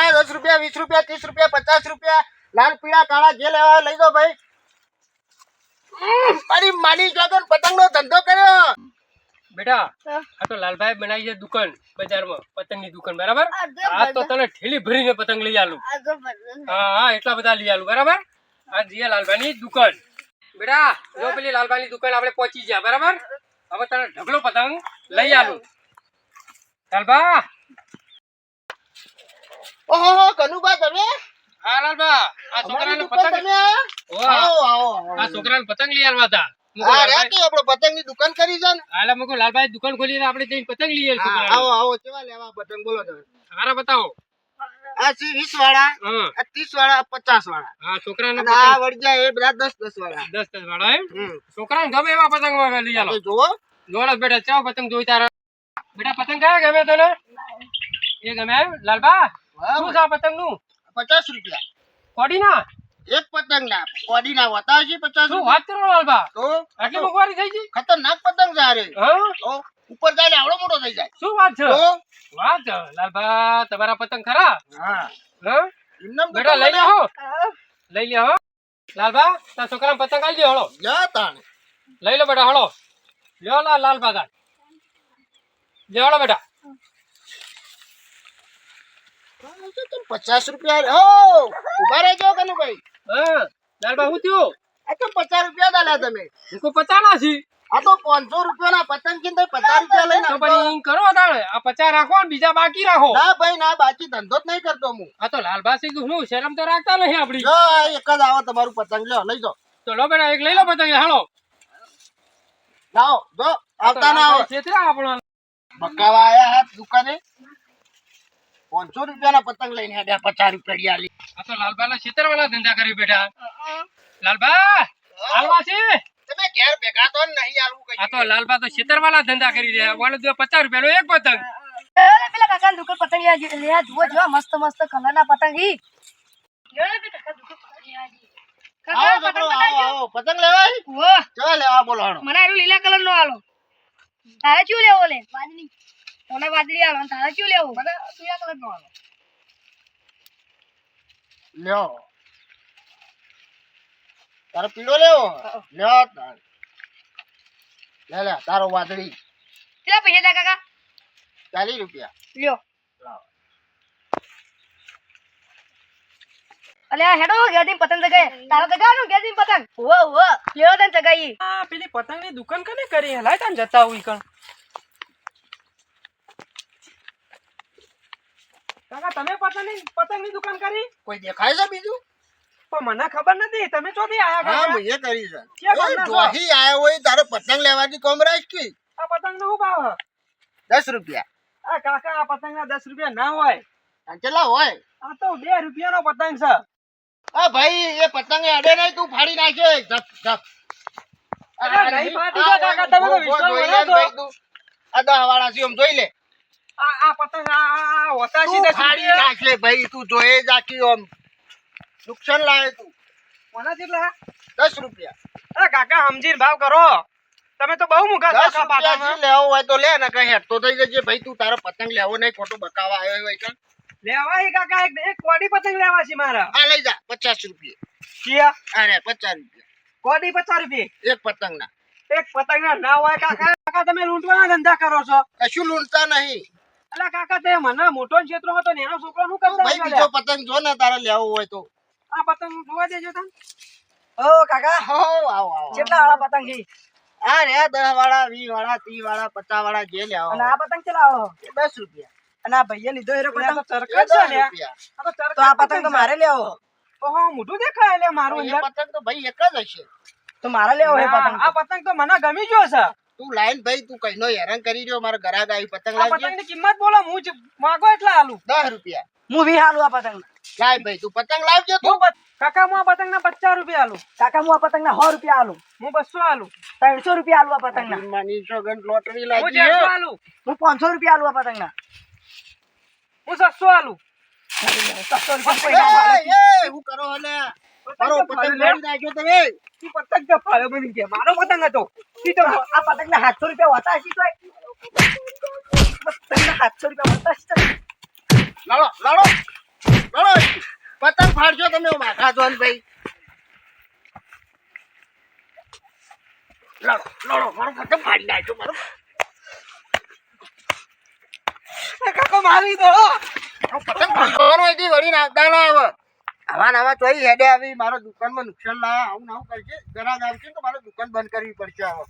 આયા દસ રૂપિયા વીસ રૂપિયા ત્રીસ રૂપિયા પચાસ રૂપિયા. લાલ પીળા કાળા જે લેવા લઈ દો ભાઈ. મારી માની જોગન પતંગ નો ધંધો કર્યો. બેટા આ તો લાલભાઈ બનાવી છે દુકાન બજારમાં પતંગની દુકાન બરાબર? આ તો તને ઠેલી ભરીને પતંગ લઈ આલું. હા હા એટલા બધા લઈ આલું બરાબર? આ જીયા લાલભાઈની દુકાન. બેટા જો પેલી લાલભાઈની દુકાન આપણે પહોંચી ગયા બરાબર? હવે તને ઢગલો પતંગ લઈ આલું. લાલભા ઓહો કનુભા તમે? હાલાલબા આ છોકરાને પતંગ તમે આવો આવો. આ છોકરાને પતંગ લઈ આવવા હતા. હા લાલભાઈ- રાતે આપણો પતંગની દુકાન કરી છે ને? હાલે મું લાલભાઈ દુકાન ખોલીને આપણે જઈને પતંગ લઈ આવીએ આવો આવો કેવા લેવા પતંગ બોલો તમે. હારા બતાવો. આ છે વીસ વાળા આ ત્રીસ વાળા પચાસ વાળા હા છોકરાને આ વળગ્યા એ બધા દસ દસ વાળા દસ દસ વાળા એમ છોકરાને ગમે એવા પતંગ લઈ હવે જોડે બેટા ચાવ પતંગ જોઈ તારા. બેટા પતંગ કયા ગમે તને? એ ગમે લાલબા શું છે પતંગનું પચાસ રૂપિયા. કોડી ના એક પતંગ ના કોડી ના વતા છે પચાસ શું વાત કરો લાલબા તો? આટલી મોંઘવારી થઈ ગઈ? ખતરનાક પતંગ છે અરે હા? ઉપર જાય ને આવડો મોટો થઈ જાય. શું વાત છે? વાત છે. લાલભા તમારા પતંગ ખરા? હા. હા? બેટા લઈ લે હો. લઈ લે હો. લાલભા તારા છોકરાને પતંગ આવી દે હળો. જા તાણે. લઈ લો બેટા હળો. લ્યો લાલભા તાર લે હળો બેટા. પચાસ રૂપિયા હો ઊભા રહેજો કનુભાઈ. હા લાલબા શું થયું? આ તો પચાસ રૂપિયા દાલ્યા તમે. હું પચાના છી. આ તો પાંચસો રૂપિયા ના પતંગ કિંમત પચાસ રૂપિયા લઈને તો આવતો. પછી કરો તાણે આ પચાસ રાખો ને બીજા બાકી રાખો. ના ભાઈ ના બાકી ધંધો જ નહીં કરતો હું. આ તો શું શરમ તો રાખતા નહીં આપડી જો એક જ આવો તમારું પતંગ. લ્યો લઈ જાઓ. તો લો બેટા એક લઈ લો પતંગ. હાલો. લાવો જો આવતા ના આવો. છેતરા આપણો. બકાવા આયા હાથ દુકાને. પાંચસો રૂપિયાના પતંગ લઈને હેડ્યા પચાસ રૂપિયા લી. આ તો લાલબા છેતર વાળા ધંધા કરી બેટા લાલબા હાલવા છે? તમે ઘેર ભેગા તો નહીં આલવું કઈ આ તો લાલબા તો છેતર વાળા ધંધા કરી રહ્યા. વાળો જો પચાસ રૂપિયાનો એક પતંગ. દુકાન જુઓ મસ્ત મસ્ત કલરના પતંગ ઈ લ્યો ને પેલા કાકા દુકાન પતંગ પતંગ લેવા લેવા બોલો મને લીલા કલર નો આલો. તારે શું લેવો લે વાદળી તને વાદળી આલો તારે શું લેવું? મને પીળા કલર નો આલો લ્યો. તારો પીળો લેવો? લ્યો તાર. લે લે તારો વાદળી. કેટલા પૈસા લે કાકા? ચાલીસ રૂપિયા. લ્યો. અલે આ હેડો ગેદી પતંગ જગાય તારા જગાનું ગેદી પતંગ? વો વો લ્યો તને જગાઈ આ પેલી પતંગની દુકાન કને કરી? હલાય તાન જતા હોય કણ. કાકા તમે પતંગની પતંગની દુકાન કરી? કોઈ દેખાય છે બીજું? પણ મને ખબર નથી. તમે ચોથી આયા હા મેં કરી છે. ક્યાં આયા જોહી આયો હોય તારે પતંગ લેવાની કોમ રાખી. આ પતંગ નો ભાવ દસ રૂપિયા. આ કાકા આ પતંગ ના દસ રૂપિયા ના હોય. કેટલા હોય? આ તો બે રૂપિયાનો પતંગ છે. આ ભાઈ એ પતંગ અડે નહીં તું ફાડી નાખે. જપ ઝપ અરે નહીં ફાટી કાકા, તમે તો વિશ્વાસ કરો તું. આ દહ વાળા છે આમ જોઈ લે. આ પતંગ આ હોતાશી નાખે ભાઈ તું નુકસાન લાવે તું. કોના જેટલા? દસ રૂપિયા. આ કાકા સમજીને ભાવ કરો. તમે તો બહુ મુખા દસ રૂપિયા લેવો હોય તો લે ને કઈ હેઠતો થઈ જજે. ભાઈ તું તારો પતંગ લેવો નહીં ખોટો બકાવા આવ્યો હોય કાં લેવા હી કાકા એક એક કોડી પતંગ લેવા છે મારા. આ લઈ જા પચાસ રૂપિયા. કિયા અરે પચાસ રૂપિયા. કોડી પચાસ રૂપિયા? એક પતંગ ના એક પતંગ ના ના હોય કાકા કાકા તમે લૂંટવાના ધંધા કરો છો. કશું લૂંટતા નહીં. અલા કાકા તે મને મોટો ક્ષેત્રો હતો ને એનો છોકરો શું કરતા ભાઈ બીજો પતંગ જો ને તારે લેવો હોય તો. આ પતંગ જોવા દેજો તમે ઓ કાકા. હો આવો આવો કેટલા વાળા પતંગ છે? આ રે દસ વાળા વીસ વાળા ત્રીસ વાળા પચાસ વાળા જે લેવો અને આ પતંગ ચલાવો વાળો? દસ રૂપિયા. અને આ ભાઈએ લીધો એરો એ ચરકટ છે લ્યા. આ તો ચરકટ તો આ પતંગ તો મારે લેવો. ઓહો મોઢું દેખાય એટલે મારું અંદર. પતંગ તો ભાઈ એક જ હશે. તો મારે લેવો પતંગ આ પતંગ તો મને ગમી ગયો છે. તું લાઈન ભાઈ તું કઈનો હેરાન કરી રહ્યો મારા ગરાગ આવી પતંગ લાવી લાવજે પતંગની કિંમત બોલો હું જ માગો એટલે આલું દસ રૂપિયા. હું વી હાલું આ પતંગ? લાય ભાઈ તું પતંગ લાવજો તું. કાકા હું આ પતંગ ના પચાસ રૂપિયા આલું કાકા હું આ પતંગ ના સો રૂપિયા આલું હું બસો આલું ત્રણસો રૂપિયા આલું આ પતંગ ના માની સોગંદ લોટરી હું દેડસો હું. પાંચસો રૂપિયા આલું આ પતંગ ના હું સસ્તો આલુ સત્સો રૂપિયા હું કરો હલે મારો પતંગ. લઈ નાખ્યો તમે ઈ પતંગ તો ફાડે બની ગયા. મારો પતંગ હતો. ઈ તો આ પતંગ ને સાતસો રૂપિયા હોતા હશે તો પતંગ ને સાતસો રૂપિયા હોતા હશે તોય. લાડો લાડો ફાડજો તમે માથા જોન ભાઈ. લડો લડો મારો પતંગ ફાડી નાખ્યો મારો. કાકો મારી દો. પતંગ ફાડવાનો એથી વળી નાખતા ના આવે. આવા આવા તોય હેડે આવી. મારો દુકાનમાં નુકસાન ના, આવું ના આવું કરશે ગ્રાહક આવશે તો મારે દુકાન બંધ કરવી પડશે હવે.